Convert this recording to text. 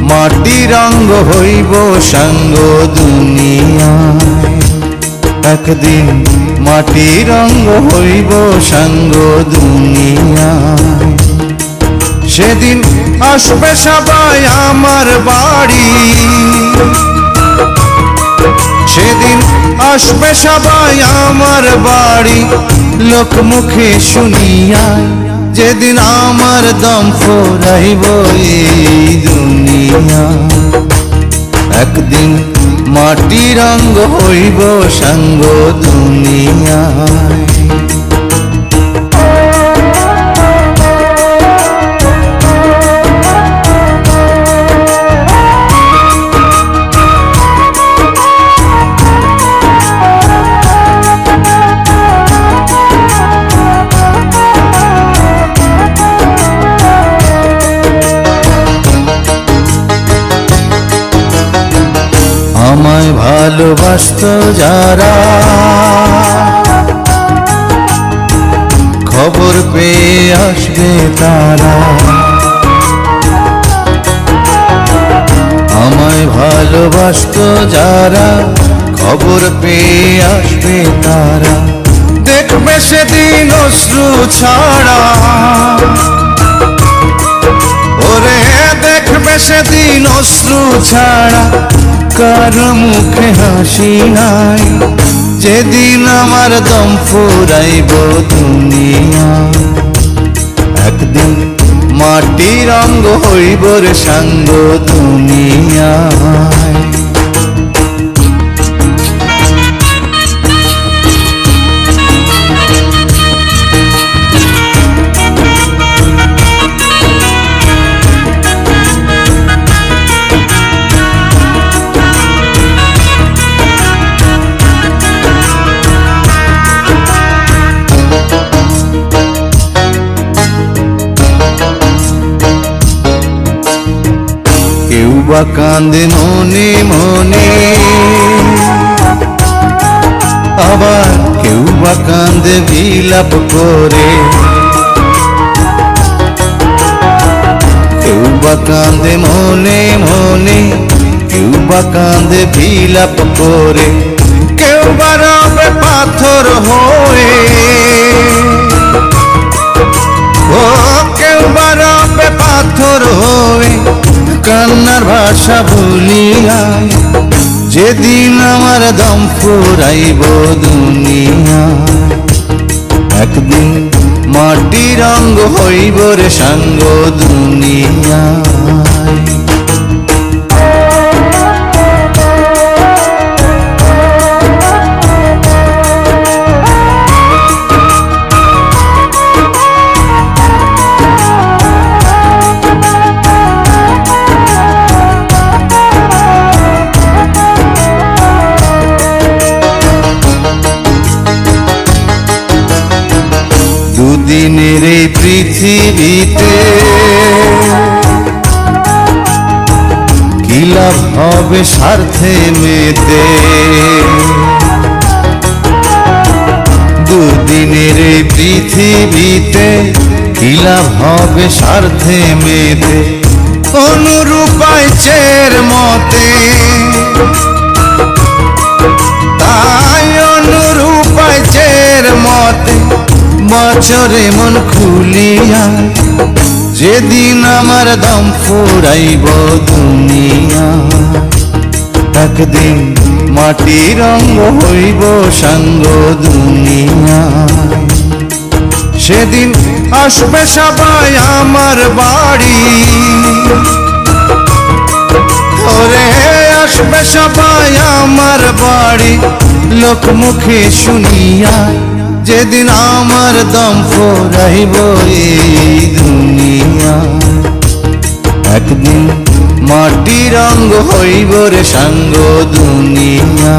মাটির অঙ্গ হইব সাঙ্গ দুনিয়া একদিন মাটির অঙ্গ হইব সাঙ্গ দুনিয়া সেদিন আসবে সবাই আমার বাড়ি। সেদিন আসবে সবাই আমার বাড়ি। লোক মুখে শুনিয়া যেদিন আমার দম ফুরাইব এই দুনিয়া একদিন মাটির রঙ্গ হইব সঙ্গ দুনিয়ায়। ভালোবাসত যারা। খবর পেয়ে আসবে তারা। আমায় ভালোবাসত যারা, খবর পেয়ে আসবে তারা। দেখবে সেদিন অশ্রু ছাড়া। ওরে, দেখবে সেদিন অশ্রু ছাড়া। কার মুখে হাসি নাই? যেদিন আমার দম ফুরাইব দুনিয়া। একদিন মাটির অঙ্গ হইব রে সাঙ্গ দুনিয়ায় কেউ বা কান্দে মনে মনে। আবার কেউ বা কান্দে বিলাপ করে। কেউ বা কান্দে মনে মনে, কেউ বা কান্দে বিলাপ করে। কেউ বা রবে পাথর হয়ে ভাষা ভুলিয়া যেদিন আমার দম ফুরাইব দুনিয়া। একদিন মাটির অঙ্গ হইব রে সাঙ্গ দুনিয়ায় দুদিনের এই পৃথিবীতে কি লাভ হবে স্বার্থে মেতে? দুদিনের এই পৃথিবীতে কি লাভ হবে স্বার্থে মেতে? অনুরূপায় চের মতে বছরে মন খুলিয়া, যেদিন আমার দম ফুরাইব দুনিয়া, একদিন মাটির রঙ্গ হইব সাঙ্গ দুনিয়া। সেদিন আসবে সবাই আমার বাড়ি। ওরে আসবে সবাই আমার বাড়ি লোক মুখে শুনিয়া যেদিন আমার দম ফুরাইব এই দুনিয়া। একদিন মাটি রঙ হইব রে সাঙ্গ দুনিয়া